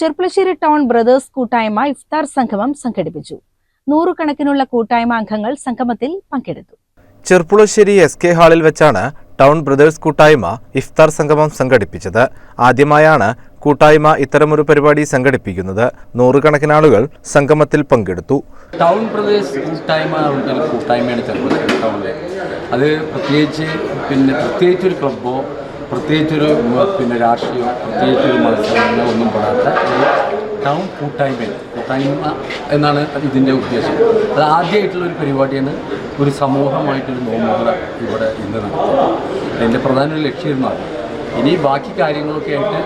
Cherpulassery town brothers കൂട്ടായ്മ ഇഫ്താർ സംഗമം സംഘടിപ്പിച്ചു. നൂറുകണക്കിനുള്ള കൂട്ടായ്മ അംഗങ്ങൾ സംഗമത്തിൽ പങ്കെടുത്തു. ചെർപ്പുളശ്ശേരി എസ് കെ ഹാളിൽ വെച്ചാണ് ടൗൺ ബ്രദേഴ്സ് കൂട്ടായ്മ ഇഫ്താർ സംഗമം സംഘടിപ്പിച്ചത്. ആദ്യമായാണ് കൂട്ടായ്മ ഇത്തരമൊരു പരിപാടി സംഘടിപ്പിക്കുന്നത്. നൂറുകണക്കിന് ആളുകൾ സംഗമത്തിൽ പങ്കെടുത്തു. ടൗൺ പ്രദേശ് കൂട്ടായ്മ ഒരു കൂട്ടായ്മയാണ് ചെറുപ്പത്തിൽ ടൗണിലെ. അത് പ്രത്യേകിച്ച് പിന്നെ പ്രത്യേകിച്ചൊരു ക്ലബ്ബോ പ്രത്യേകിച്ചൊരു പിന്നെ രാഷ്ട്രീയം പ്രത്യേകിച്ചൊരു മത്സരങ്ങൾ ഒന്നും പെടാത്ത ടൗൺ കൂട്ടായ്മ കൂട്ടായ്മ എന്നാണ് ഇതിന്റെ ഉദ്ദേശം. അത് ആദ്യമായിട്ടുള്ള ഒരു പരിപാടിയാണ് ഒരു സമൂഹമായിട്ടൊരു നോമ്പുകള ഇവിടെ ഇന്ന് നടത്തുന്നത്. അതിന്റെ പ്രധാന ഒരു ലക്ഷ്യമായിരുന്നു ഇനി ബാക്കി കാര്യങ്ങളൊക്കെ ആയിട്ട്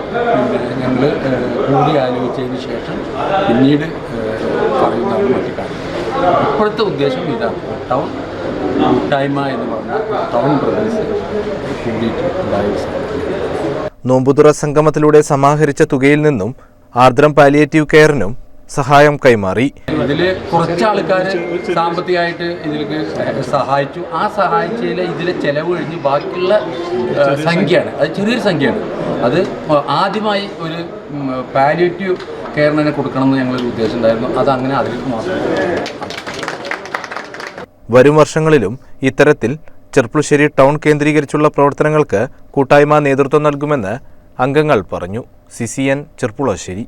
ഞങ്ങൾ കൂടി ആലോചിച്ചതിന് ശേഷം പിന്നീട് പറയുന്നതാണ് മറ്റു കാര്യങ്ങൾ. ഇപ്പോഴത്തെ ഉദ്ദേശം ഇതാണ്. ടൗൺ കൂട്ടായ്മ എന്ന് പറഞ്ഞ ടൗൺ കൂടിയിട്ട് ഉണ്ടായ സംഭവം. നോമ്പുതുറ സംഗമത്തിലൂടെ സമാഹരിച്ച തുകയിൽ നിന്നും ആർദ്രം പാലിയേറ്റീവ് കെയറിനും സഹായം കൈമാറി. ഇതിൽ കുറച്ച് ആൾക്കാർ സാമ്പത്തികമായിട്ട് ഇതിലേക്ക് സഹായിച്ചു. ആ സഹായിച്ചതിൽ ഇതിലെ ചെലവ് കഴിഞ്ഞ് ബാക്കിയുള്ള സംഖ്യയാണ്. അത് ചെറിയൊരു സംഖ്യയാണ്. അത് ആദ്യമായി ഒരു പാലിയേറ്റീവ് കെയറിന് കെയറിനെ കൊടുക്കണമെന്ന് ഞങ്ങളൊരു ഉദ്ദേശം ഉണ്ടായിരുന്നു. അത് അങ്ങനെ അതിലേക്ക് മാത്രം വരും വർഷങ്ങളിലും ഇത്തരത്തിൽ ചെർപ്പുളശ്ശേരി ടൗൺ കേന്ദ്രീകരിച്ചുള്ള പ്രവർത്തനങ്ങൾക്ക് കൂട്ടായ്മ നേതൃത്വം നൽകുമെന്ന് അംഗങ്ങൾ പറഞ്ഞു. C C N Cherpulassery